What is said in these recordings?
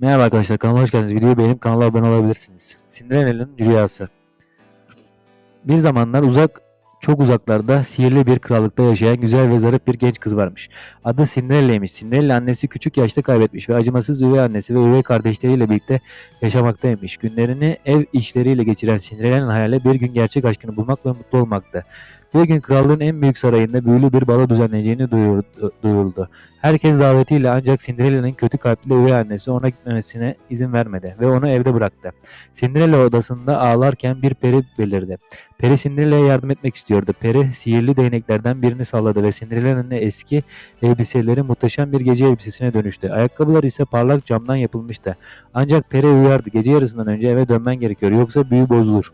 Merhaba arkadaşlar kanalıma hoş geldiniz. Videoyu beğenip kanala abone olabilirsiniz. Cinderella'nın rüyası. Bir zamanlar uzak çok uzaklarda sihirli bir krallıkta yaşayan güzel ve zarif bir genç kız varmış. Adı Cinderella'ymış. Cinderella annesi küçük yaşta kaybetmiş ve acımasız üvey annesi ve üvey kardeşleriyle birlikte yaşamaktaymış. Günlerini ev işleriyle geçiren Cinderella'nın hayali bir gün gerçek aşkını bulmak ve mutlu olmaktı. Bir gün krallığın en büyük sarayında büyülü bir balo düzenleneceğini duyuruldu. Herkes davetiyle ancak Cinderella'nın kötü kalpli üvey annesi ona gitmemesine izin vermedi ve onu evde bıraktı. Cinderella odasında ağlarken bir peri belirdi. Peri Cinderella'ya yardım etmek istiyordu. Peri sihirli değneklerden birini salladı ve Cinderella'nın eski elbiseleri muhteşem bir gece elbisesine dönüştü. Ayakkabılar ise parlak camdan yapılmıştı. Ancak Peri uyardı. Gece yarısından önce eve dönmen gerekiyor yoksa büyü bozulur.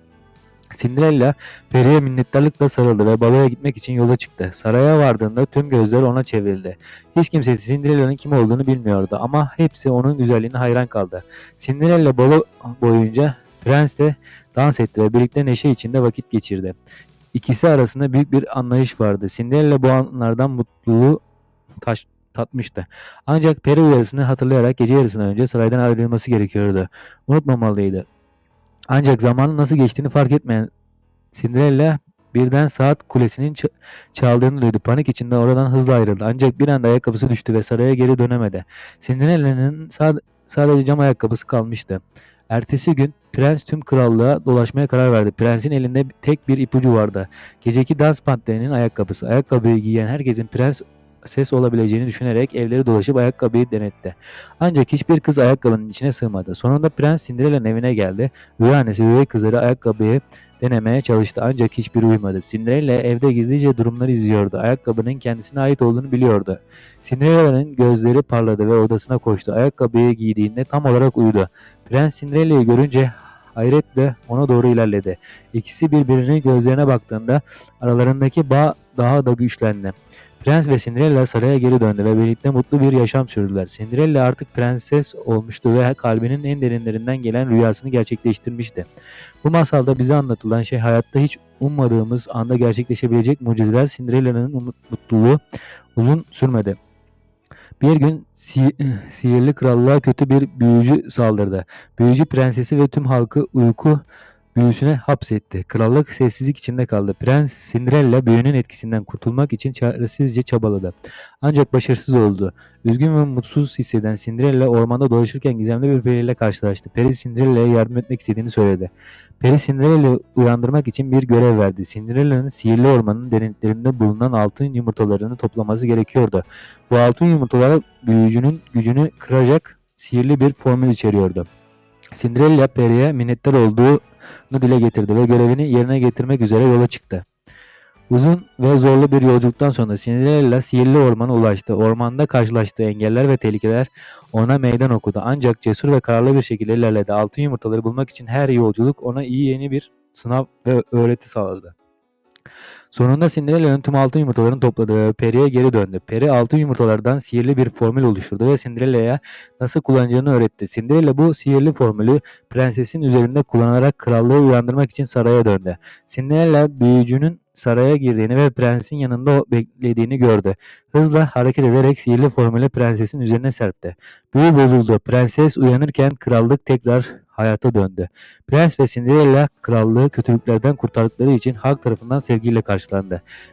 Cinderella Peri'ye minnettarlıkla sarıldı ve baloya gitmek için yola çıktı. Saraya vardığında tüm gözler ona çevrildi. Hiç kimse Cinderella'nın kim olduğunu bilmiyordu ama hepsi onun güzelliğine hayran kaldı. Cinderella balo boyunca prensle dans etti ve birlikte neşe içinde vakit geçirdi. İkisi arasında büyük bir anlayış vardı. Cinderella bu anlardan mutluluğu taş, tatmıştı. Ancak peri uyarısını hatırlayarak gece yarısından önce saraydan ayrılması gerekiyordu. Unutmamalıydı. Ancak zamanın nasıl geçtiğini fark etmeyen Cinderella birden saat kulesinin çaldığını duydu. Panik içinde oradan hızla ayrıldı. Ancak bir anda ayakkabısı düştü ve saraya geri dönemedi. Cinderella'nın sa- sadece cam ayakkabısı kalmıştı. Ertesi gün prens tüm krallığa dolaşmaya karar verdi. Prensin elinde tek bir ipucu vardı. Geceki dans panterinin ayakkabısı. Ayakkabıyı giyen herkesin prens ses olabileceğini düşünerek evleri dolaşıp ayakkabıyı denetti. Ancak hiçbir kız ayakkabının içine sığmadı. Sonunda prens Cinderella'nın evine geldi. Üvey annesi ve üvey kızları ayakkabıyı denemeye çalıştı ancak hiçbir uymadı. Cinderella evde gizlice durumları izliyordu. Ayakkabının kendisine ait olduğunu biliyordu. Cinderella'nın gözleri parladı ve odasına koştu. Ayakkabıyı giydiğinde tam olarak uyudu. Prens Cinderella'yı görünce hayretle ona doğru ilerledi. İkisi birbirinin gözlerine baktığında aralarındaki bağ daha da güçlendi. Prens ve Cinderella saraya geri döndü ve birlikte mutlu bir yaşam sürdüler. Cinderella artık prenses olmuştu ve kalbinin en derinlerinden gelen rüyasını gerçekleştirmişti. Bu masalda bize anlatılan şey hayatta hiç ummadığımız anda gerçekleşebilecek mucizeler Cinderella'nın mutluluğu uzun sürmedi. Bir gün si- sihirli krallığa kötü bir büyücü saldırdı. Büyücü prensesi ve tüm halkı uyku büyüsüne hapsetti. Krallık sessizlik içinde kaldı. Prens Cinderella büyünün etkisinden kurtulmak için çaresizce çabaladı. Ancak başarısız oldu. Üzgün ve mutsuz hisseden Cinderella ormanda dolaşırken gizemli bir periyle karşılaştı. Peri Cinderella'ya yardım etmek istediğini söyledi. Peri Cinderella'yı uyandırmak için bir görev verdi. Cinderella'nın sihirli ormanın derinliklerinde bulunan altın yumurtalarını toplaması gerekiyordu. Bu altın yumurtalar büyücünün gücünü kıracak sihirli bir formül içeriyordu. Cinderella Peri'ye minnettar olduğunu dile getirdi ve görevini yerine getirmek üzere yola çıktı. Uzun ve zorlu bir yolculuktan sonra Cinderella sihirli ormana ulaştı. Ormanda karşılaştığı engeller ve tehlikeler ona meydan okudu. Ancak cesur ve kararlı bir şekilde ilerledi. Altın yumurtaları bulmak için her yolculuk ona iyi yeni bir sınav ve öğreti sağladı. Sonunda Cinderella'nın tüm altın yumurtalarını topladı ve Peri'ye geri döndü. Peri altın yumurtalardan sihirli bir formül oluşturdu ve Cinderella'ya nasıl kullanacağını öğretti. Cinderella bu sihirli formülü prensesin üzerinde kullanarak krallığı uyandırmak için saraya döndü. Cinderella büyücünün saraya girdiğini ve prensin yanında beklediğini gördü. Hızla hareket ederek sihirli formülü prensesin üzerine serpti. Büyü bozuldu. Prenses uyanırken krallık tekrar hayata döndü. Prens ve Cinderella krallığı kötülüklerden kurtardıkları için halk tarafından sevgiyle karşılandı.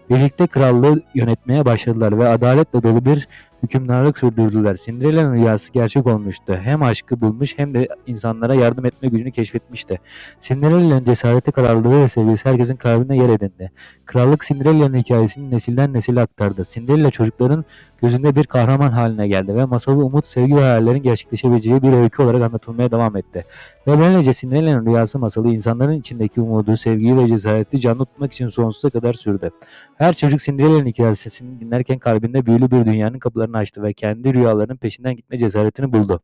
Birlikte krallığı yönetmeye başladılar ve adaletle dolu bir hükümdarlık sürdürdüler. Cinderella'nın rüyası gerçek olmuştu. Hem aşkı bulmuş hem de insanlara yardım etme gücünü keşfetmişti. Cinderella'nın cesareti, kararlılığı ve sevgisi herkesin kalbinde yer edindi. Krallık Cinderella'nın hikayesini nesilden nesile aktardı. Cinderella çocukların gözünde bir kahraman haline geldi ve masalı umut, sevgi ve hayallerin gerçekleşebileceği bir öykü olarak anlatılmaya devam etti. Ve böylece Cinderella'nın rüyası masalı insanların içindeki umudu, sevgiyi ve cesareti canlı tutmak için sonsuza kadar sürdü. Her çocuk Cinderella'nın hikayesini dinlerken kalbinde büyülü bir dünyanın kapılarını açtı ve kendi rüyalarının peşinden gitme cesaretini buldu.